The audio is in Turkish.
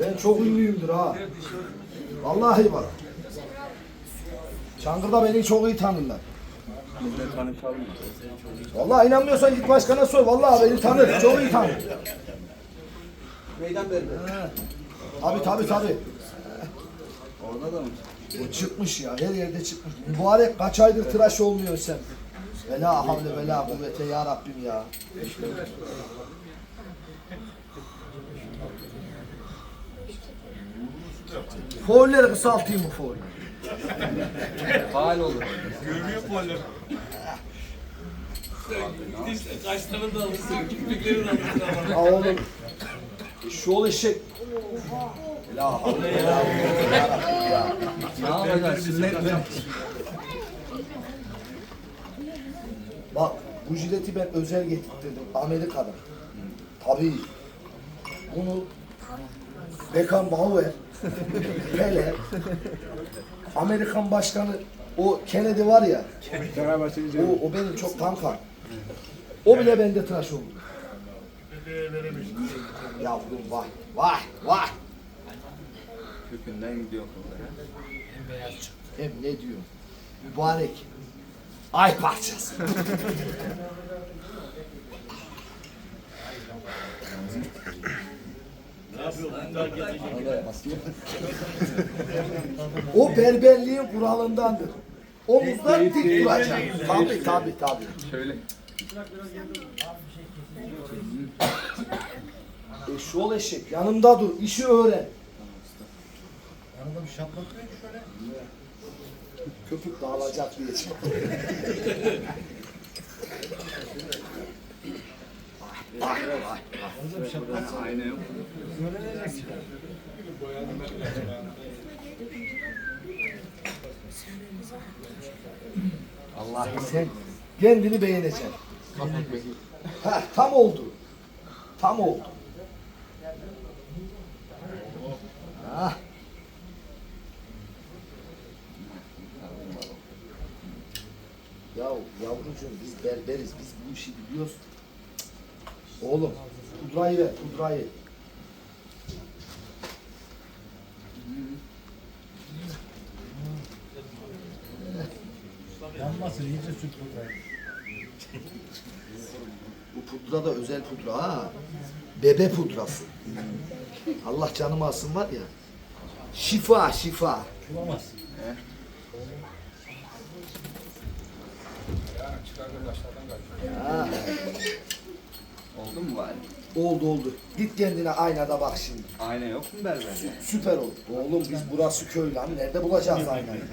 Ben çok ünlüyümdür ha. Vallahi bak. Çankırı'da beni çok iyi tanırlar. Vallahi inanmıyorsan git başkana sor. Vallahi beni tanır. Çok iyi tanır. Meydan berber. Tabi tabi tabi. Orada da mı? O çıkmış ya. Her yerde çıkmış. Mübarek kaç aydır tıraş olmuyor sen. Vela havle vela kuvvete ya Rabbim ya. Foulleri kısaltayım mı foul? Faal olur. Görmüyor hala? İşte kaşlarını da alırsın, kirpiklerini alırsın. Ha oğlum. Şu ol eşek. Vela havle ya. Ne yapacaksın? Sünnet mi? Bak bu jileti ben özel getirttirdim Amerika'dan. Tabii. Bunu Beckenbauer, Pele, Amerikan başkanı o Kennedy var ya. O, o benim çok kanka. O bile bende tıraş oldu. Yavrum vay vay vay. Kökünden gidiyor kollara. Hem ne diyor? Mübarek. Ay parçası. O berberliğin kuralındandır. Omuzlar dik duracak. Tabii tabii tabii. Şöyle. E şu ol eşek yanımda dur işi öğren. Yanında bir şaplatıyor ki şöyle. Köpük dağılacak diye çıktı. Vay vay vay. Yanında bir şaplatsa Ayna sen kendini beğeneceksin. Ha, tam oldu. Tam oldu. Ha. Ya yavrucuğum biz berberiz. Biz bu işi biliyoruz. Oğlum pudrayı ver pudrayı. Yanmasın iyice süt pudrayı. Bu pudra da özel pudra ha. Bebe pudrası. Allah canımı alsın var ya. Şifa şifa. Bulamazsın. Ha, Oldu mu bari? oldu oldu. Git kendine aynada bak şimdi. Ayna yok mu berberde? Süper oldu. Oğlum biz burası köy lan. Nerede bulacağız aynayı?